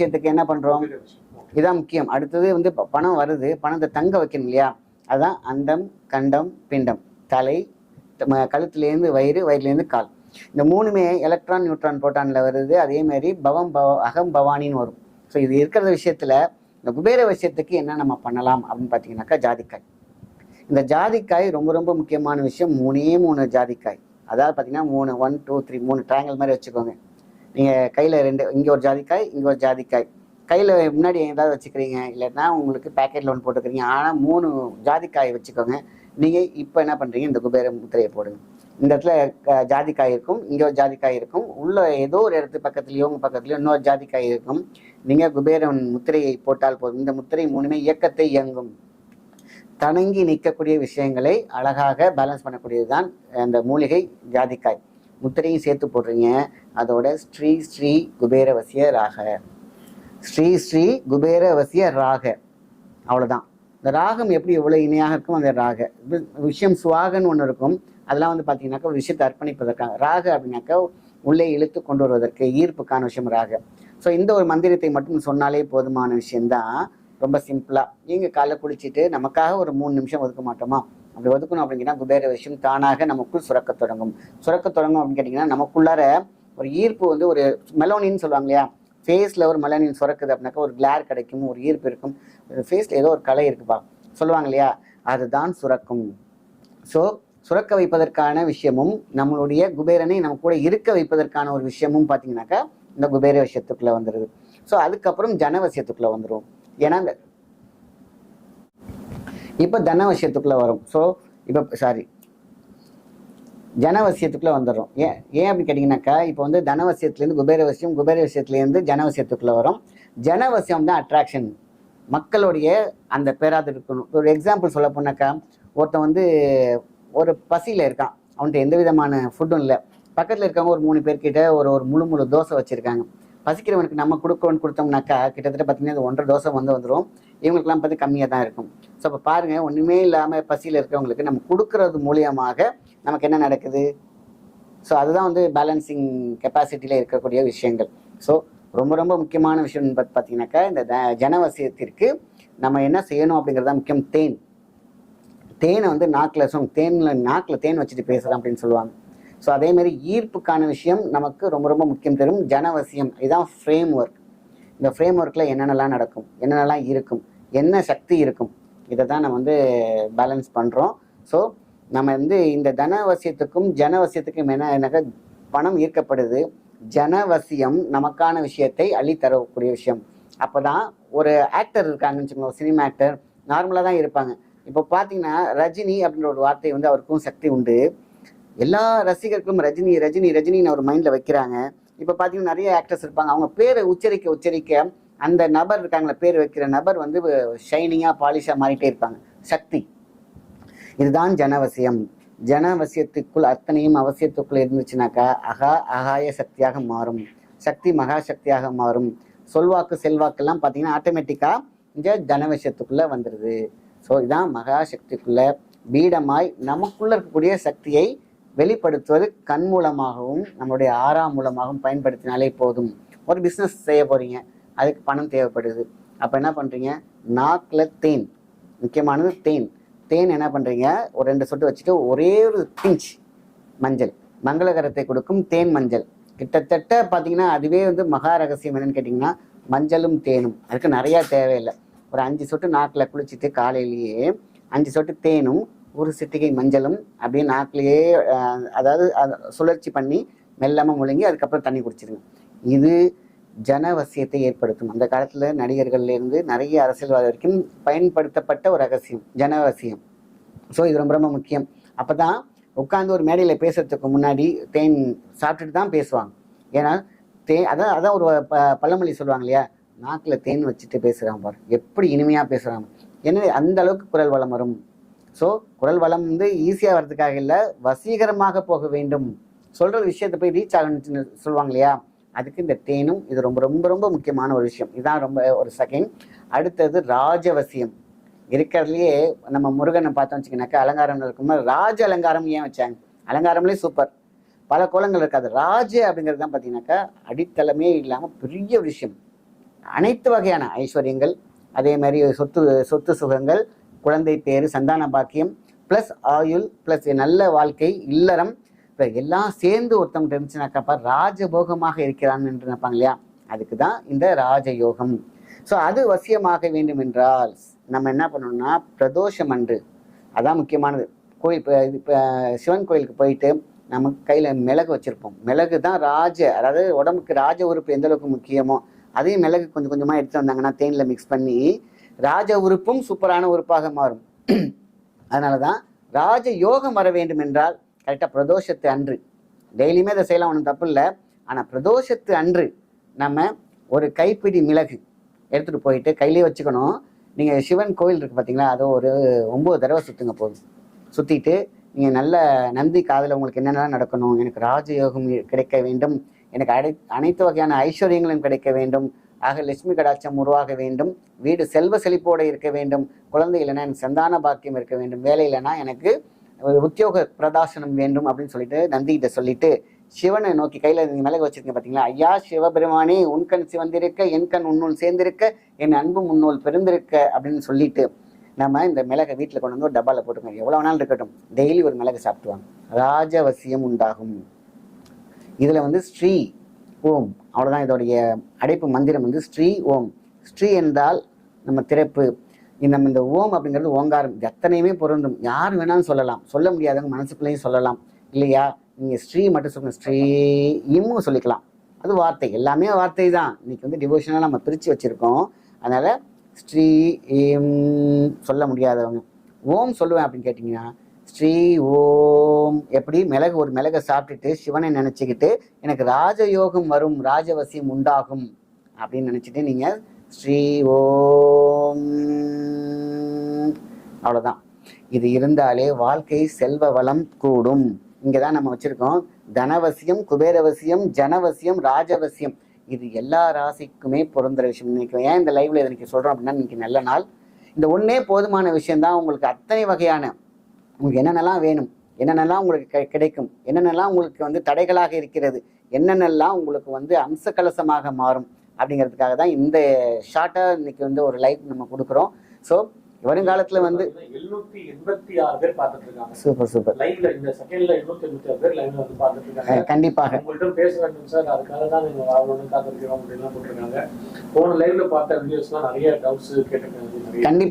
விஷயத்துக்கு என்ன பண்றோம்? இதான் முக்கியம். அடுத்தது வந்து ப- பணம் வருது. பணத்தை தங்க வைக்கணும் இல்லையா? அதான் அண்டம் கண்டம் பிண்டம். தலை கழுத்துலேருந்து வயிறு வயிறுலேருந்து கால். இந்த மூணுமே எலக்ட்ரான் நியூட்ரான் போட்டானில் வருது. அதே மாதிரி பவம் பவ அகம் பவானின்னு வரும். ஸோ இது இருக்கிற விஷயத்தில் இந்த குபேர விஷயத்துக்கு என்ன நம்ம பண்ணலாம் அப்படின்னு பார்த்தீங்கன்னாக்கா ஜாதிக்காய். இந்த ஜாதிக்காய் ரொம்ப ரொம்ப முக்கியமான விஷயம். மூணே மூணு ஜாதிக்காய். அதாவது பார்த்தீங்கன்னா மூணு ஒன் டூ த்ரீ மூணு ட்ராயங்கல் மாதிரி வச்சுக்கோங்க. நீங்கள் கையில் ரெண்டு இங்கே ஒரு ஜாதிக்காய் இங்கே ஒரு ஜாதிக்காய். கையில் முன்னாடி ஏதாவது வச்சுக்கிறீங்க இல்லைன்னா உங்களுக்கு பேக்கெட்டில் ஒன்று போட்டுக்கிறீங்க. ஆனால் மூணு ஜாதிக்காய் வச்சுக்கோங்க. நீங்கள் இப்போ என்ன பண்ணுறீங்க இந்த குபேர முத்திரையை போடுங்க. இந்த இடத்துல க- ஜாதிக்காய் இருக்கும் இங்கே ஒரு ஜாதிக்காய் இருக்கும் உள்ள ஏதோ ஒரு இடத்து பக்கத்துலயோ உங்கள் பக்கத்துலயோ இன்னொரு ஜாதிக்காய் இருக்கும். நீங்கள் குபேரன் முத்திரையை போட்டால் போதும். இந்த முத்திரை மூணுமே இயக்கத்தை இயங்கும். தணங்கி நிற்கக்கூடிய விஷயங்களை அழகாக பேலன்ஸ் பண்ணக்கூடியது தான் அந்த மூலிகை ஜாதிக்காய். முத்திரையும் சேர்த்து போடுறீங்க. அதோட ஸ்ரீ ஸ்ரீ குபேரவசிய ராக. ஸ்ரீ ஸ்ரீ குபேரவசிய ராக. அவ்வளோதான் இந்த ராகம் எப்படி எவ்வளோ இணையாக இருக்கும் அந்த ராக. விஷயம் சுவாகன்னு ஒன்று இருக்கும். அதெல்லாம் வந்து பார்த்தீங்கன்னாக்கா விஷயத்தை அர்ப்பணிப்பதற்காக. ராக அப்படின்னாக்கா உள்ளே இழுத்து கொண்டு வருவதற்கு ஈர்ப்புக்கான விஷயம் ராக. ஸோ இந்த ஒரு மந்திரத்தை மட்டும் சொன்னாலே போதுமான விஷயம்தான். ரொம்ப சிம்பிளாக நீங்கள் காலைல குளிச்சுட்டு நமக்காக ஒரு மூணு நிமிஷம் ஒதுக்க மாட்டோமா? அப்படி ஒதுக்கணும் அப்படிங்கன்னா குபேர விஷயம் தானாக நமக்குள் சுரக்க தொடங்கும். சுரக்க தொடங்கும் அப்படின்னு கேட்டிங்கன்னா நமக்குள்ளார ஒரு ஈர்ப்பு வந்து ஒரு மெலோனின்னு சொல்லுவாங்க இல்லையா? ஃபேஸில் ஒரு மெலனின் சுரக்குது அப்படின்னாக்கா ஒரு கிளார் கிடைக்கும் ஒரு ஈர்ப்பு இருக்கும். ஃபேஸில் ஏதோ ஒரு கலை இருக்குப்பா. சொல்லுவாங்க இல்லையா? அதுதான் சுரக்கும். ஸோ சுரக்க வைப்பதற்கான விஷயமும் நம்மளுடைய குபேரனை நம்ம கூட இருக்க வைப்பதற்கான ஒரு விஷயமும் பார்த்தீங்கன்னாக்கா இந்த குபேர விஷயத்துக்குள்ளே வந்துடுது ஸோ அதுக்கப்புறம் ஜனவசியத்துக்குள்ளே வந்துடும் ஏன்னா இந்த இப்போ தனவசியத்துக்குள்ளே வரும். ஸோ இப்போ சாரி ஜனவசியத்துக்குள்ளே வந்துடுறோம். ஏன் ஏன் அப்படின்னு கேட்டிங்கனாக்கா இப்போ வந்து தனவசியத்துலேருந்து குபேரவசியம் குபேரவசியத்துலேருந்து ஜனவசியத்துக்குள்ளே வரும். ஜனவசியம் தான் அட்ராக்ஷன் மக்களுடைய அந்த பேராது இருக்கணும். ஒரு எக்ஸாம்பிள் சொல்ல போனாக்கா ஒருத்தன் வந்து ஒரு பசியில் இருக்கான். அவன்கிட்ட எந்த விதமான ஃபுட்டும் இல்லை. பக்கத்தில் இருக்கவங்க ஒரு மூணு பேர்கிட்ட ஒரு ஒரு முழு முழு தோசை வச்சுருக்காங்க. பசிக்கிறவனுக்கு நம்ம கொடுக்கணும்னு கொடுத்தோம்னாக்கா கிட்டத்தட்ட பார்த்தீங்கன்னா அது ஒன்றரை தோசை வந்து வந்துடும் இவங்களுக்குலாம் பார்த்து கம்மியாக தான் இருக்கும். ஸோ அப்போ பாருங்கள் ஒன்றுமே இல்லாமல் பசியில் இருக்கிறவங்களுக்கு நம்ம கொடுக்கறது மூலியமாக நமக்கு என்ன நடக்குது? ஸோ அதுதான் வந்து பேலன்சிங் கெப்பாசிட்டியில் இருக்கக்கூடிய விஷயங்கள். ஸோ ரொம்ப ரொம்ப முக்கியமான விஷயம் பார்த்து பார்த்தீங்கன்னாக்கா இந்த த- ஜனவசியத்திற்கு நம்ம என்ன செய்யணும் அப்படிங்கிறது தான் முக்கியம். தேன். தேனை வந்து நாக்கில் சும் தேனில் நாக்கில் தேன் வச்சுட்டு பேசுகிறேன் அப்படின்னு சொல்லுவாங்க. ஸோ அதேமாரி ஈர்ப்புக்கான விஷயம் நமக்கு ரொம்ப ரொம்ப முக்கியம் தரும். ஜனவசியம் இதுதான் ஃப்ரேம் ஒர்க் இந்த ஃப்ரேம் ஒர்க்கில் என்னென்னலாம் நடக்கும்? என்னென்னலாம் இருக்கும்? என்ன சக்தி இருக்கும்? இதை தான் நம்ம வந்து பேலன்ஸ் பண்ணுறோம் ஸோ நம்ம வந்து இந்த தனவசியத்துக்கும் ஜனவசியத்துக்கும் என்ன என்னக்கா பணம் ஈர்க்கப்படுது. ஜனவசியம் நமக்கான விஷயத்தை அள்ளி தரக்கூடிய விஷயம். அப்பதான் ஒரு ஆக்டர் இருக்காங்கன்னு வச்சுக்கோங்க சினிமா ஆக்டர் நார்மலாக தான் இருப்பாங்க. இப்போ பார்த்தீங்கன்னா ரஜினி அப்படின்ற ஒரு வார்த்தை வந்து அவருக்கும் சக்தி உண்டு. எல்லா ரசிகர்களும் ரஜினி ரஜினி ரஜினின்னு அவர் மைண்டில் வைக்கிறாங்க. இப்போ பார்த்தீங்கன்னா நிறைய ஆக்டர்ஸ் இருப்பாங்க. அவங்க பேரை உச்சரிக்க உச்சரிக்க அந்த நபர் இருக்காங்களே பேர் வைக்கிற நபர் வந்து ஷைனிங்காக பாலிஷாக மாறிட்டே இருப்பாங்க. சக்தி. இதுதான் ஜனவசியம். ஜனவசியத்துக்குள் அத்தனையும் அவசியத்துக்குள் இருந்துச்சுனாக்கா அகா அகாய சக்தியாக மாறும். சக்தி மகா சக்தியாக மாறும். சொல்வாக்கு செல்வாக்கெல்லாம் பார்த்தீங்கன்னா ஆட்டோமேட்டிக்காக இந்த ஜனவசியத்துக்குள்ளே வந்துடுது ஸோ இதுதான் மகாசக்திக்குள்ளே பீடமாய் நமக்குள்ளே இருக்கக்கூடிய சக்தியை வெளிப்படுத்துவது கண் மூலமாகவும் நம்மளுடைய ஆறாம் மூலமாகவும் பயன்படுத்தினாலே போதும். ஒரு பிஸ்னஸ் செய்ய போகிறீங்க அதுக்கு பணம் தேவைப்படுது. அப்போ என்ன பண்ணுறீங்க நாக்கில் தேன் முக்கியமானது தேன். தேன் என்ன பண்ணுறீங்க ஒரு ரெண்டு சொட்டு வச்சுட்டு ஒரே ஒரு பிஞ்ச் மஞ்சள். மங்களகரத்தை கொடுக்கும் தேன் மஞ்சள். கிட்டத்தட்ட பார்த்தீங்கன்னா அதுவே வந்து மகா ரகசியம் என்னன்னு கேட்டிங்கன்னா மஞ்சளும் தேனும். அதுக்கு நிறையா தேவையில்லை. ஒரு அஞ்சு சொட்டு நாக்கில் குளிச்சுட்டு காலையிலேயே அஞ்சு சொட்டு தேனும் ஒரு சிட்டிகை மஞ்சளும் அப்படியே நாக்கிலேயே அதாவது அதை சுழற்சி பண்ணி மெல்லமாக முழுங்கி அதுக்கப்புறம் தண்ணி குடிச்சிருங்க. இது ஜனவசியத்தை ஏற்படுத்தும். அந்த காலத்தில் நடிகர்கள்லேருந்து நிறைய அரசியல்வாதி வரைக்கும் பயன்படுத்தப்பட்ட ஒரு ரகசியம் ஜனவசியம் ஸோ இது ரொம்ப ரொம்ப முக்கியம். அப்போ தான் உட்காந்து ஒரு மேடையில் பேசுறதுக்கு முன்னாடி தேன் சாப்பிட்டுட்டு தான் பேசுவாங்க. ஏன்னா தே அதான் அதான் ஒரு ப பழமொழி சொல்லுவாங்க இல்லையா? நாக்கில் தேன் வச்சுட்டு பேசுகிறாங்க பாரு. எப்படி இனிமையாக பேசுகிறாங்க எனவே அந்த அளவுக்கு குரல் வளம் வரும். ஸோ குரல் வளம் வந்து ஈஸியாக வர்றதுக்காக இல்லை வசீகரமாக போக வேண்டும். சொல்கிற விஷயத்தை போய் ரீச் ஆகணும்னு சொல்லுவாங்க இல்லையா? அதுக்கு இந்த தேனும் இது ரொம்ப ரொம்ப ரொம்ப முக்கியமான ஒரு விஷயம். இதுதான் ரொம்ப ஒரு செகண்ட் அடுத்தது ராஜவசியம். இருக்கிறதுலையே நம்ம முருகனை பார்த்தோம் வச்சுக்கனாக்கா அலங்காரம் இருக்கும்போது ராஜ அலங்காரம் ஏன் வச்சாங்க? அலங்காரம்லேயே சூப்பர் பல கோலங்கள் இருக்காது. ராஜ அப்படிங்கிறது தான் பார்த்தீங்கன்னாக்கா அடித்தளமே இல்லாமல் பெரிய விஷயம். அனைத்து வகையான ஐஸ்வர்யங்கள் அதே மாதிரி சொத்து சொத்து சுகங்கள் குழந்தை பேரு சந்தான பாக்கியம் ப்ளஸ் ஆயுள் ப்ளஸ் நல்ல வாழ்க்கை இல்லறம் இப்போ எல்லாம் சேர்ந்து ஒருத்தவங்க இருந்துச்சுனாக்கப்பா ராஜபோகமாக இருக்கிறான் என்று நினைப்பாங்க இல்லையா? அதுக்கு தான் இந்த ராஜயோகம். ஸோ அது வசியமாக வேண்டும் என்றால் நம்ம என்ன பண்ணணும்னா பிரதோஷம் அன்று அதான் முக்கியமானது. கோயில் இப்போ இப்போ சிவன் கோயிலுக்கு போயிட்டு நம்ம கையில் மிளகு வச்சுருப்போம். மிளகு தான் ராஜ அதாவது உடம்புக்கு ராஜ உறுப்பு எந்த அளவுக்கு முக்கியமோ அதையும் மிளகு கொஞ்சம் கொஞ்சமாக எடுத்து வந்தாங்கன்னா தேனில் மிக்ஸ் பண்ணி ராஜ உறுப்பும் சூப்பரான உறுப்பாக மாறும். அதனால தான் ராஜ யோகம் வர வேண்டும் என்றால் கரெக்டாக பிரதோஷத்து அன்று. டெய்லியுமே அதை செய்யலாம் ஒன்றும் தப்பு இல்லை. ஆனால் பிரதோஷத்து அன்று நம்ம ஒரு கைப்பிடி மிளகு எடுத்துகிட்டு போயிட்டு கையிலே வச்சுக்கணும். நீங்கள் சிவன் கோயில் இருக்குது பார்த்தீங்களா அதை ஒரு ஒம்பது தடவை சுற்றுங்க போதும். சுற்றிட்டு நீங்கள் நல்ல நந்தி காதில் உங்களுக்கு என்னென்னலாம் நடக்கணும் எனக்கு ராஜயோகம் கிடைக்க வேண்டும் எனக்கு அடை அனைத்து வகையான ஐஸ்வர்யங்களும் கிடைக்க வேண்டும் ஆக லட்சுமி கடாட்சம் உருவாக வேண்டும். வீடு செல்வ செழிப்போடு இருக்க வேண்டும். குழந்தை இல்லைன்னா எனக்கு சந்தான பாக்கியம் இருக்க வேண்டும். வேலை இல்லைன்னா எனக்கு ஒரு உத்தியோக பிரதாசனம் வேண்டும் அப்படின்னு சொல்லிட்டு நந்திகிட்ட சொல்லிட்டு சிவனை நோக்கி கையில் நீங்கள் மிளகு வச்சிருக்கீங்க பார்த்தீங்களா ஐயா சிவபெருமானே உன் கண் சிவந்திருக்க என் கண் உன்னுள் சேர்ந்திருக்க என் அன்பு முன்னோல் பெருந்திருக்க அப்படின்னு சொல்லிட்டு நம்ம இந்த மிளகை வீட்டில் கொண்டு வந்து ஒரு டப்பாவில் போட்டுக்கோங்க. எவ்வளோ நாள் இருக்கட்டும். டெய்லி ஒரு மிளகு சாப்பிட்டுவாங்க. ராஜவசியம் உண்டாகும். இதில் வந்து ஸ்ரீ ஓம். அவ்வளோதான் இதோடைய அடைப்பு மந்திரம் வந்து ஸ்ரீ ஓம். ஸ்ரீ என்றால் நம்ம திறப்பு இந்த நம்ம இந்த ஓம் அப்படிங்கிறது ஓங்காரம். இது எத்தனையுமே பொருந்தும். யார் வேணாலும் சொல்லலாம். சொல்ல முடியாதவங்க மனசுக்குள்ளேயும் சொல்லலாம். இல்லையா? நீங்கள் ஸ்ரீ மட்டும் சொல்லுங்கள் ஸ்ரீ இம்மும் சொல்லிக்கலாம். அது வார்த்தை. எல்லாமே வார்த்தை தான். இன்னைக்கு வந்து டிவோஷனாக நம்ம பிரித்து வச்சுருக்கோம். அதனால் ஸ்ரீ இம் சொல்ல முடியாதவங்க. ஓம் சொல்லுவேன் அப்படின்னு கேட்டிங்கன்னா ஸ்ரீ ஓம். எப்படி? மிளகு ஒரு மிளகை சாப்பிட்டுட்டு சிவனை நினச்சிக்கிட்டு எனக்கு ராஜயோகம் வரும் ராஜவசியம் உண்டாகும் அப்படின்னு நினச்சிட்டு நீங்கள் ஸ்ரீ ஓம். அவ்வளோதான் இது இருந்தாலே வாழ்க்கை செல்வ வளம் கூடும். இங்கே தான் நம்ம வச்சுருக்கோம். தனவசியம் குபேரவசியம் ஜனவசியம் ராஜவசியம். இது எல்லா ராசிக்குமே பொருந்துற விஷயம். இன்னைக்கு ஏன் இந்த லைவில் இதை சொல்கிறோம் அப்படின்னா இன்னைக்கு நல்ல நாள். இந்த ஒன்றே போதுமான விஷயம்தான். உங்களுக்கு அத்தனை வகையான உங்களுக்கு என்னென்னலாம் வேணும்? என்னென்னலாம் உங்களுக்கு கிடைக்கும்? என்னென்னலாம் உங்களுக்கு வந்து தடைகளாக இருக்கிறது? என்னென்னலாம் உங்களுக்கு வந்து அம்சகலசமாக மாறும்? அப்படிங்கிறதுக்காக தான் இந்த ஷார்ட்டாக இன்னைக்கு வந்து ஒரு லைவ் நம்ம கொடுக்குறோம். ஸோ வருங்காலத்தில் வந்து எழுநூத்தி எண்பத்தி ஆறு பேர் பார்த்துட்டு இருக்காங்க சூப்பர் சூப்பர் லைவ்ல இந்த செகண்ட்ல எழுநூத்தி எண்பத்தி ஆறு பேர் லைவ்ல வந்து பார்த்துட்டு இருக்காங்க கண்டிப்பாக. உங்கள்கிட்ட பேச வேண்டும் சார் அதுக்காக தான் நீங்க ஆர்வம் காத்திருக்கிறோம் அப்படின்லாம் போட்டிருக்காங்க. போன லைவ்ல பார்த்த வீடியோஸ்லாம் நிறைய டவுட்ஸ் கேட்டிருக்காங்க நிறைய. கண்டிப்பாக